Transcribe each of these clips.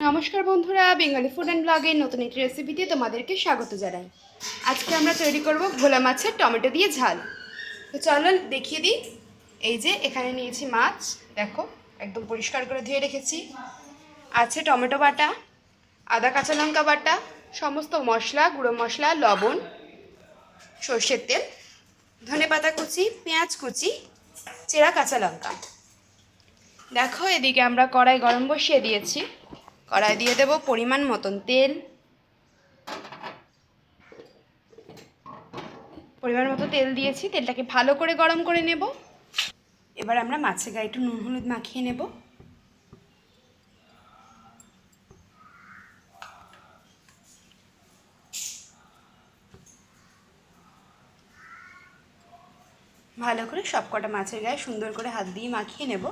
নমস্কার বন্ধুরা, Bengali food and ব্লগের নতুন একটি রেসিপিতে তোমাদেরকে স্বাগত জানাই। আজকে আমরা তৈরি করব ভোলা মাছের টমেটো দিয়ে ঝাল। তো চলো দেখিয়ে দিই। এই যে এখানে নিয়েছি মাছ, দেখো, একদম পরিষ্কার করে ধুয়ে রেখেছি। আছে টমেটো বাটা, আদা কাঁচা লঙ্কা বাটা, সমস্ত মশলা, গুঁড়ো মশলা, লবণ, সর্ষের তেল, ধনে পাতা কুচি, পেঁয়াজ কুচি, চেরা কাঁচা লঙ্কা। দেখো, এদিকে আমরা কড়াই গরম বসিয়ে দিয়েছি। কড়াই দিয়ে দেব পরিমাণ মতন তেল। পরিমাণ মতো তেল দিয়েছি, তেলটাকে ভালো করে গরম করে নেব। এবার আমরা মাছের গায়ে একটু নুন হলুদ মাখিয়ে নেব। ভালো করে সব কটা মাছের গায়ে সুন্দর করে হাত দিয়ে মাখিয়ে নেব।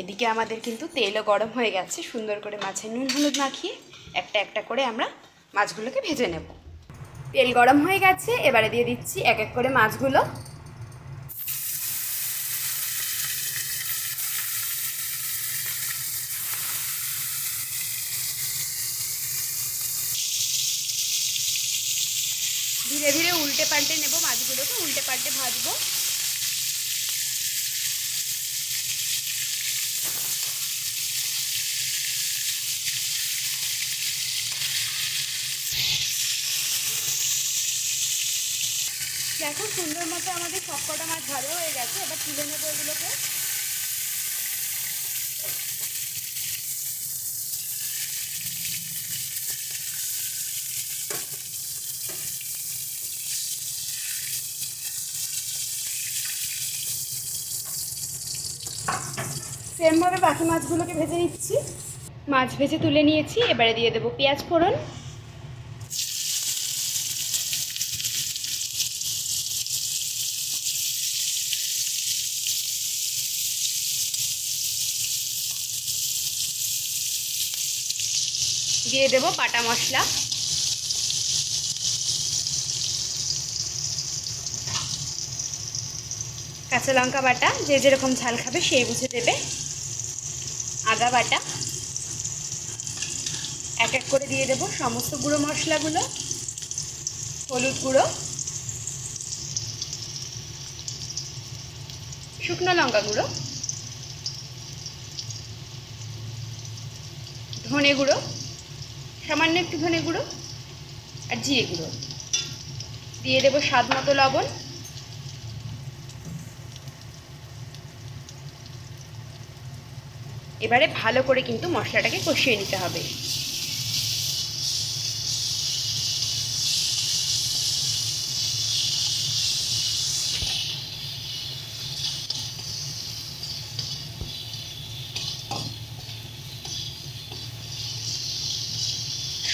এদিকে আমাদের কিন্তু তেলও গরম হয়ে গেছে, সুন্দর করে মাছের নুন হলুদ মাখিয়ে একটা একটা করে আমরা মাছগুলোকে ভেজে নেব। তেল গরম হয়ে গেছে, এবারে দিয়ে দিচ্ছি এক এক করে মাছগুলো। ধীরে ধীরে উল্টে পাল্টে নেব মাছগুলোকে উল্টে পাল্টে ভাজবো দেখো সুন্দর মতো আমাদের সব কটা মাছ ভালো হয়ে গেছে, এবার তুলে নেব এগুলোকে। সেমভাবে বাকি মাছগুলোকে ভেজে নিচ্ছি। মাছ ভেজে তুলে নিয়েছি, এবারে দিয়ে দেবো পেঁয়াজ ফোড়ন। দিয়ে দেবো বাটা মশলা। কাঁচা লঙ্কা বাটা, যে যেরকম ঝাল খাবে সেই বুঝে দেবে। আদা বাটা। এক এক করে দিয়ে দেবো সমস্ত গুঁড়ো মশলাগুলো, হলুদ গুঁড়ো। শুকনো লঙ্কা গুঁড়ো। ধনে গুঁড়ো। সামান্য একটু ধনে গুঁড়ো আর জিরে গুঁড়ো। দিয়ে দেবো স্বাদ মতো লবণ। এবারে ভালো করে কিন্তু মশলাটাকে কষিয়ে নিতে হবে।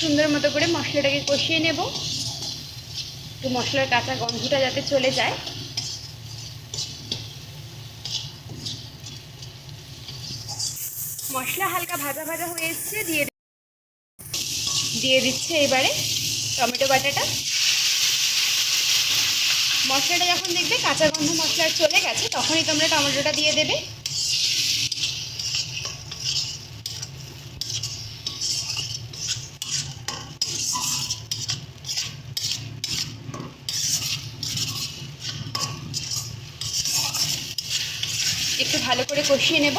সুন্দর মতো করে মশলাটাকে কষিয়ে নেব। একটু মশলার কাঁচা গন্ধটা যাতে চলে যায়। মশলা হালকা ভাজা ভাজা হয়ে এসছে, দিয়ে দিয়ে দিচ্ছে এবারে টমেটো বাটাটা। মশলাটা যখন দেখবে কাঁচা গন্ধ মশলার চলে গেছে, তখনই তোমরা টমেটোটা দিয়ে দেবে। একটু ভালো করে কষিয়ে নেব।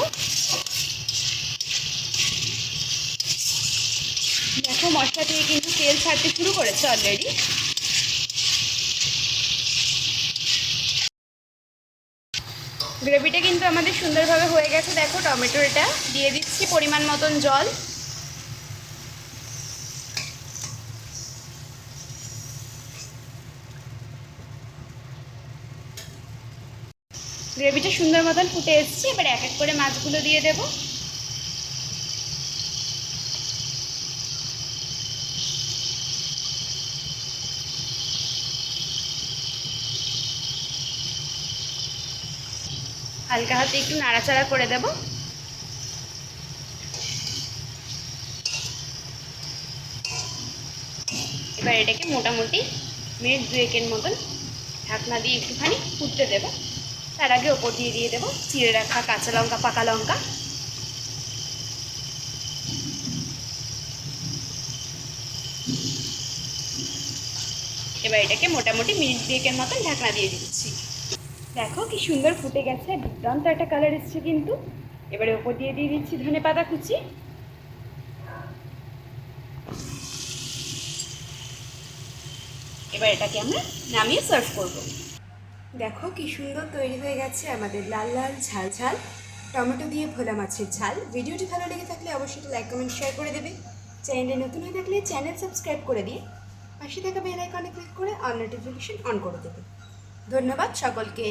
দেখো, মশলা থেকে কিন্তু তেল ছাড়তে শুরু করেছে অলরেডি গ্রেভিটা কিন্তু আমাদের সুন্দরভাবে হয়ে গেছে। দেখো, টমেটোটা দিয়ে দিচ্ছি পরিমাণ মতন জল। গ্রেভিটা সুন্দর মতন ফুটে এসছে। এবার এক এক করে মাছগুলো দিয়ে দেবো। হালকা হাতে একটু নাড়াচাড়া করে দেব। এবার এটাকে মোটামুটি মিনিট দুয়েকের মতন ঢাকনা দিয়ে একটুখানি ফুটতে দেবো। তার আগে ওপর দিয়ে দিয়ে দেবো। চিড়ে রাখা কাঁচা লঙ্কা, পাকা লঙ্কা। এবার এটাকে মোটামুটি মিনিট দুয়েকের মতন ঢাকনা দিয়ে দিচ্ছি। দেখো কি সুন্দর ফুটে গেছে, দুর্দান্ত একটা কালার এসছে কিন্তু। এবারে ওপর দিয়ে দিয়ে দিচ্ছি ধনে পাতা কুচি। এবার এটাকে আমরা নামিয়ে সার্ভ করব। দেখো কি সুন্দর তৈরি হয়ে গেছে আমাদের লাল লাল ঝাল ঝাল টমেটো দিয়ে ভোলা মাছের ঝাল। ভিডিওটি ভালো লেগে থাকলে অবশ্যই লাইক, কমেন্ট শেয়ার করে দেবে। চ্যানেলে নতুন হয়ে থাকলে চ্যানেল সাবস্ক্রাইব করে দিয়ে পাশে থাকা বেল আইকনে ক্লিক করে অন নোটিফিকেশন অন করে দেবে। ধন্যবাদ সকলকে।